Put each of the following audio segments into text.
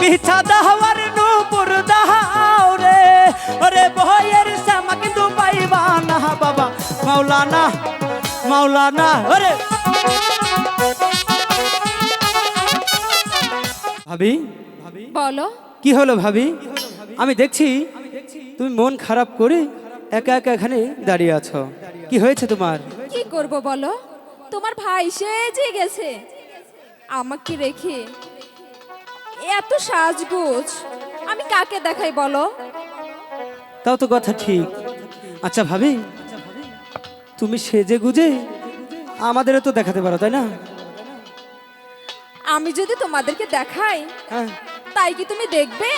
পিছা দাহওয়ার নূপুর দাহাও রে। ওরে বহের শ্যামা কিন্তু পাইবা না বাবা। মাওলানা মাওলানা ওরে। ভাবি বলো। কি হলো ভাবি? আমি দেখছি তুমি মন খারাপ করে একা একা এখানে দাঁড়িয়ে আছো। কি হয়েছে তোমার? কি করব বলো? তোমার ভাই সেজে গেছে। আমাকে রেখে এত সাজগোজ। আমি কাকে দেখাই বলো? তাও তো কথা ঠিক। আচ্ছা ভাবি তুমি সেজে গুজে আমাদেরও তো দেখাতে পারো তাই না? আমি যদি তোমাদেরকে দেখাই হ্যাঁ। তাই কি তুমি দেখবে?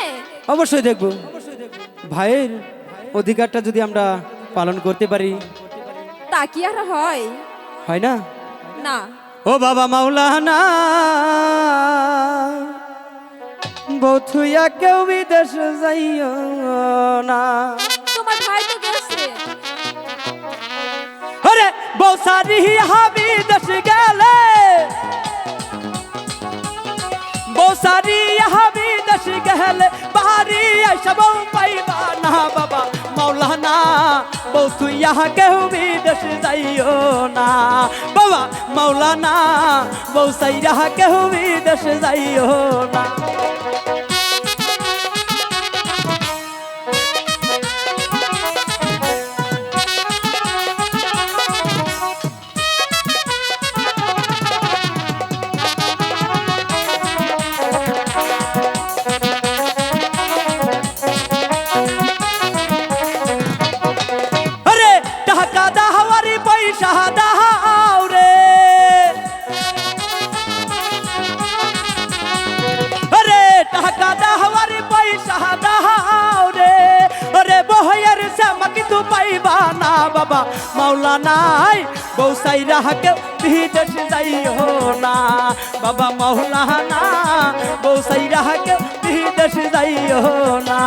অবশ্যই দেখব। ভাইয়ের অধিকারটা যদি আমরা পালন করতে পারি। তা কি আর হয়? হয় না? না। ও বাবা মাওলানা বথুয়া কেউ বিদেশ যাইও না। তোমার ভাই তো গেছে। আরে বৌসারি হাবি দেশ গেলে। বৌসারি হাবি দেশ গেলে বাহারি সব পাইবা না বাবা মাওলানা। বৌসুয়া কেউ বিদেশ যাইও না। বাবা মাওলানা বৌসাইরা কেউ বিদেশ যাইও না। মাওলা নাই বৌসাই রাহাকে বিদেশ যাইও না বাবা মাওলা না বৌসাই রাহাকে বিদেশ যাইও না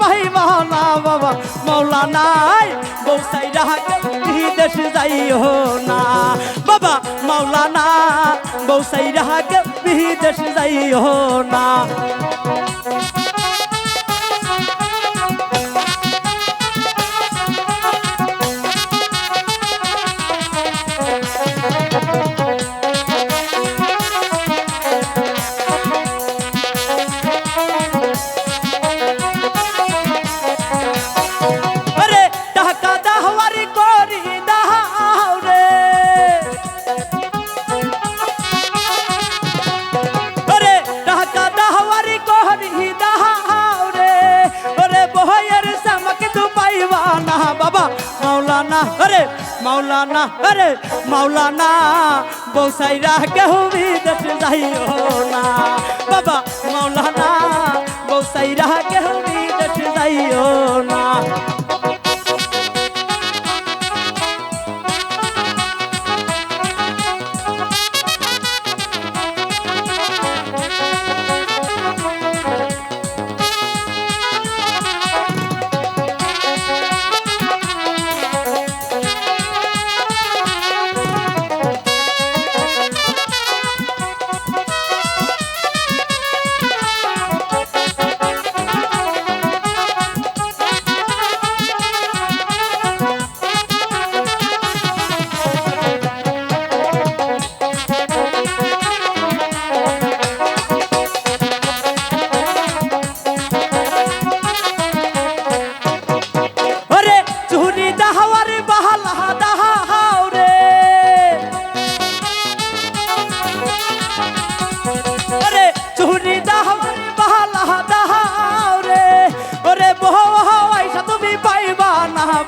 পাইবা না বাবা। মৌলা নাই, বৌসাই রাহাকে বিদেশ যাইও না। বাবা, মৌলা না বৌসাই রাহাকে বিদেশ যাইও না। মাওলানা হরে মাওলানা হরে মাওলানা বৌসাইরা কেউ বিদেশ যাইও না। বাবা মাওলানা বৌসাইরা কেউ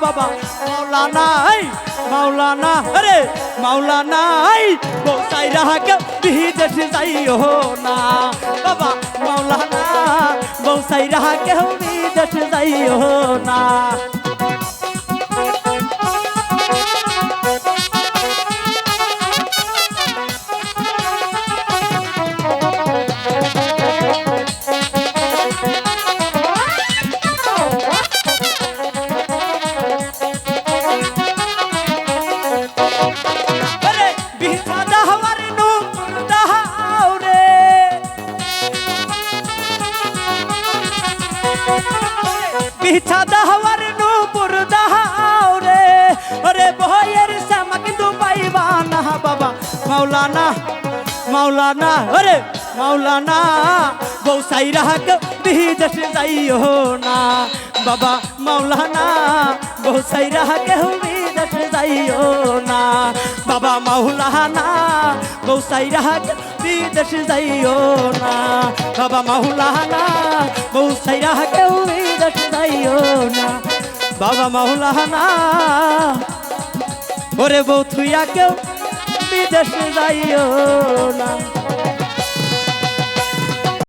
বাবা মাওলানাই মাওলানা আরে মাওলানাই বসাই রাহাকে বিদেশ যাইও না। বাবা মাওলানা বৌসাই রাহাকে বিদেশ যাইও না। বিছা দাহওয়ার নূপুর দাহাও রে। ওরে বহের শ্যামা কিন্তু পাইবা না বাবা। মাওলানা মাওলানা, ওরে মাওলানা, বউ সাইরাহাক বিদেশ যাইও না। বাবা মাওলানা, বউ সাইরাহাক বিদেশ যাইও না। বাবা মাওলানা, বউ সাইরাহাক বিদেশ যাইও না। বাবা মাওলানা, বউ সাইরাহাক বিদেশ বাবা মাওলানা। ওরে বউ তুই কেউ বিদেশে যাইও না।